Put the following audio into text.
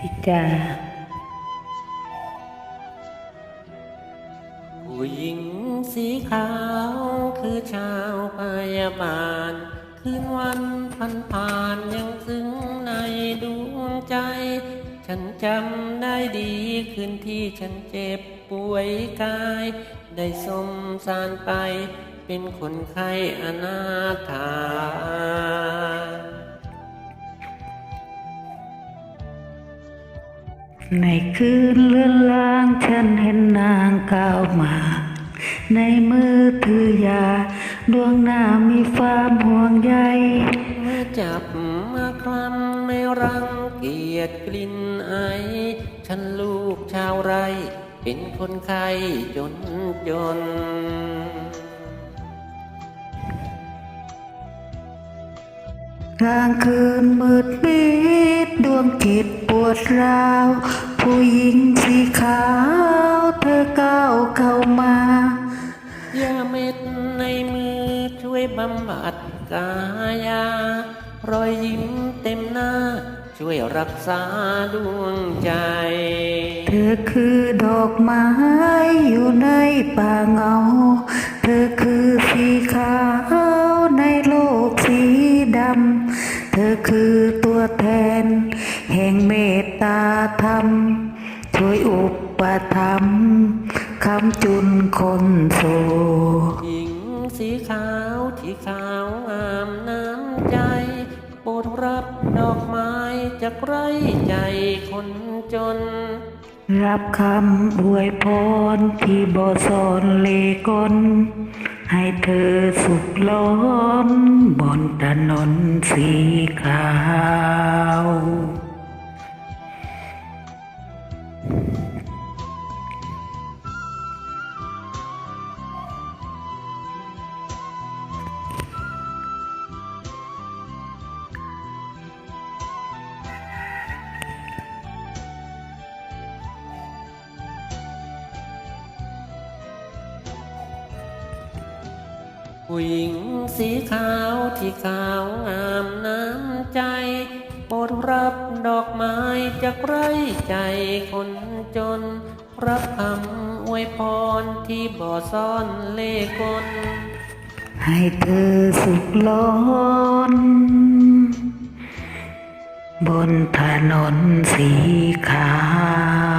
ธิกาผู้หญิงสีขาวคือชาวพยาบาล คืนวันพันผ่านยังซึ้งในดวงใจ ฉันจำได้ดีคืนที่ฉันเจ็บป่วยกาย ได้สมสารไป เป็นคนไข้อนาถา ในคืนเลือนลางฉันเห็นนางก้าวมา ในมือถือยา ดวงหน้ามีความห่วงใยเมื่อจับมาคลำไม่รังเกียจกลิ่นไอ ฉันลูกชาวไร่ เป็นคนไข้จนจน กลางคืนมืดมิดดวงจิตปวดร้าว ผู้หญิงสีขาวเธอก้าวเข้ามา ยาเม็ดในมือช่วยบำบัดกายารอยยิ้มเต็มหน้า ช่วยรักษาดวงใจ เธอคือดอกไม้อยู่ในป่าเงา เธอคือ คือตัวแทน แห่งเมตตาธรรม ช่วยอุปถัมภ์คำจุนคนโศกหญิงสีขาวที่ขาวงามน้ำใจ โปรดรับดอกไม้จากไรใจคนจน รับคำอวยพรที่บอสอนเลกล ให้เธอสุขล้นบนถนนสีขาว ผู้หญิงสีขาวที่ขาวงามน้ำใจโปรดรับดอกไม้จากไรใจคนจน รับคำอวยพรที่บ่อซ่อนเล่กลให้เธอสุขล้น บนถนนสีขาว